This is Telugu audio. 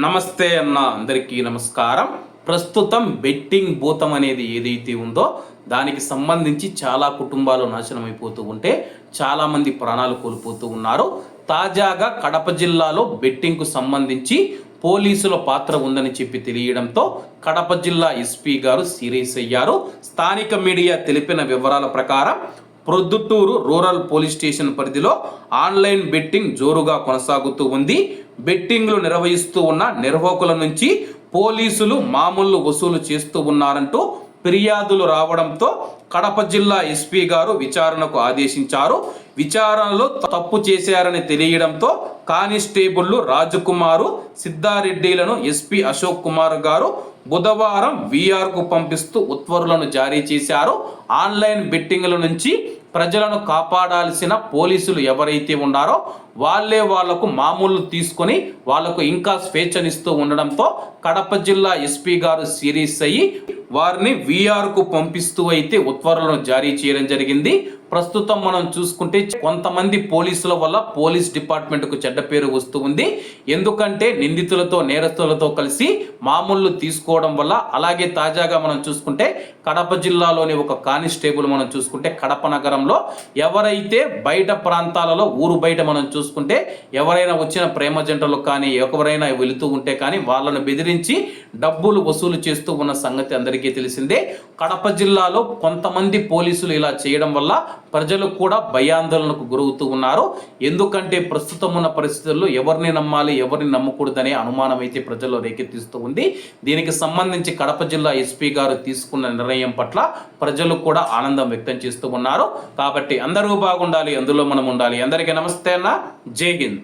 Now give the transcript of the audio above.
నమస్తే అన్న అందరికీ నమస్కారం. ప్రస్తుతం బెట్టింగ్ భూతం అనేది ఏదైతే ఉందో దానికి సంబంధించి చాలా కుటుంబాలు నాశనం అయిపోతూ ఉంటే చాలామంది ప్రాణాలు కోల్పోతూ ఉన్నారు. తాజాగా కడప జిల్లాలో బెట్టింగ్కు సంబంధించి పోలీసుల పాత్ర ఉందని చెప్పి తెలియడంతో కడప జిల్లా ఎస్పీ గారు సీరియస్ అయ్యారు. స్థానిక మీడియా తెలిపిన వివరాల ప్రకారం ప్రొద్దుటూరు రూరల్ పోలీస్ స్టేషన్ పరిధిలో ఆన్లైన్ బెట్టింగ్ జోరుగా కొనసాగుతూ ఉంది. బెట్టింగ్లు నిర్వహిస్తూ ఉన్న నిర్వాహకుల నుంచి పోలీసులు మామూలు వసూలు చేస్తూ ఉన్నారంటూ ఫిర్యాదులు రావడంతో కడప జిల్లా ఎస్పీ గారు విచారణకు ఆదేశించారు. విచారణలో తప్పు చేశారని తెలియడంతో కానిస్టేబుళ్ళు రాజకుమారు సిద్ధారెడ్డిలను ఎస్పీ అశోక్ కుమార్ గారు బుధవారం వీఆర్కు పంపిస్తూ ఉత్తర్వులను జారీ చేశారు. ఆన్లైన్ బెట్టింగ్ల నుంచి ప్రజలను కాపాడాల్సిన పోలీసులు ఎవరైతే ఉన్నారో వాళ్ళే వాళ్ళకు మామూలు తీసుకొని వాళ్ళకు ఇంకా స్వేచ్ఛనిస్తూ ఉండడంతో కడప జిల్లా ఎస్పీ గారు సీరియస్ అయ్యి వారిని వీఆర్కు పంపిస్తూ అయితే ఉత్తర్వులను జారీ చేయడం జరిగింది. ప్రస్తుతం మనం చూసుకుంటే కొంతమంది పోలీసుల వల్ల పోలీస్ డిపార్ట్మెంట్కు చెడ్డ పేరు వస్తూ ఉంది. ఎందుకంటే నిందితులతో నేరస్తులతో కలిసి మామూలు తీసుకోవడం వల్ల అలాగే తాజాగా మనం చూసుకుంటే కడప జిల్లాలోని ఒక కానిస్టేబుల్ మనం చూసుకుంటే కడప నగరంలో ఎవరైతే బయట ప్రాంతాలలో ఊరు బయట మనం చూసుకుంటే ఎవరైనా వచ్చిన ప్రేమ జంటలు కానీ ఎవరైనా వెళుతూ ఉంటే కానీ వాళ్ళను బెదిరించి డబ్బులు వసూలు చేస్తూ ఉన్న సంగతి అందరికీ తెలిసిందే. కడప జిల్లాలో కొంతమంది పోలీసులు ఇలా చేయడం వల్ల ప్రజలు కూడా భయాందోళనకు గురవుతూ ఉన్నారు. ఎందుకంటే ప్రస్తుతం ఉన్న పరిస్థితుల్లో ఎవరిని నమ్మాలి ఎవరిని నమ్మకూడదనే అనుమానం అయితే ప్రజల్లో రేకెత్తిస్తూ ఉంది. దీనికి సంబంధించి కడప జిల్లా ఎస్పీ గారు తీసుకున్న నిర్ణయం పట్ల ప్రజలు కూడా ఆనందం వ్యక్తం చేస్తూ ఉన్నారు. కాబట్టి అందరూ బాగుండాలి అందులో మనం ఉండాలి. అందరికీ నమస్తే అన్న. జై హింద్.